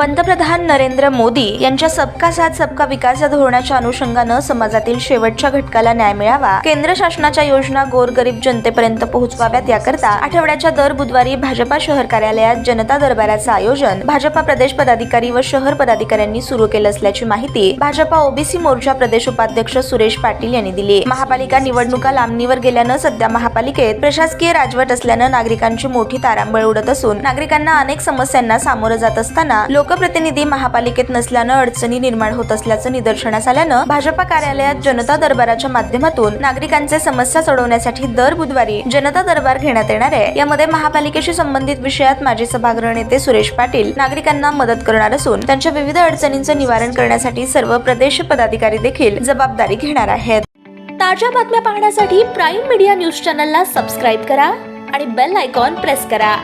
पंतप्रधान नरेंद्र मोदी यांच्या सबका साथ सबका विकास या धोरणाच्या अनुषंगानं समाजातील शेवटच्या घटकाला न्याय मिळावा केंद्र शासनाच्या योजना गोरगरीब जनतेपर्यंत पोहोचवाव्यात याकरता आठवड्याच्या दर बुधवारी भाजपा शहर कार्यालयात जनता दरबाराचं आयोजन भाजपा प्रदेश पदाधिकारी व शहर पदाधिकाऱ्यांनी सुरू केलं असल्याची माहिती भाजपा ओबीसी मोर्चा प्रदेश उपाध्यक्ष सुरेश पाटील यांनी दिली. महापालिका निवडणुका लांबणीवर गेल्यानं सध्या महापालिकेत प्रशासकीय राजवट असल्यानं नागरिकांची मोठी तारांबळ उडत असून नागरिकांना अनेक समस्यांना सामोरं जात असताना लोक लोकप्रतिनिधी महापालिकेत नसल्यानं अडचणी निर्माण होत असल्याचं निदर्शनास आल्यानं भाजपा कार्यालयात जनता दरबाराच्या माध्यमातून नागरिकांचे समस्या सोडवण्यासाठी दर बुधवारी जनता दरबार घेण्यात येणार आहे. यामध्ये महापालिकेशी संबंधित विषयात माजी सभागृह नेते सुरेश पाटील नागरिकांना मदत करणार असून त्यांच्या विविध अडचणींचं निवारण करण्यासाठी सर्व प्रदेश पदाधिकारी देखील जबाबदारी घेणार आहेत. ताज्या बातम्या पाहण्यासाठी प्राईम मीडिया न्यूज चॅनलला सबस्क्राईब करा आणि बेल आयकॉन प्रेस करा.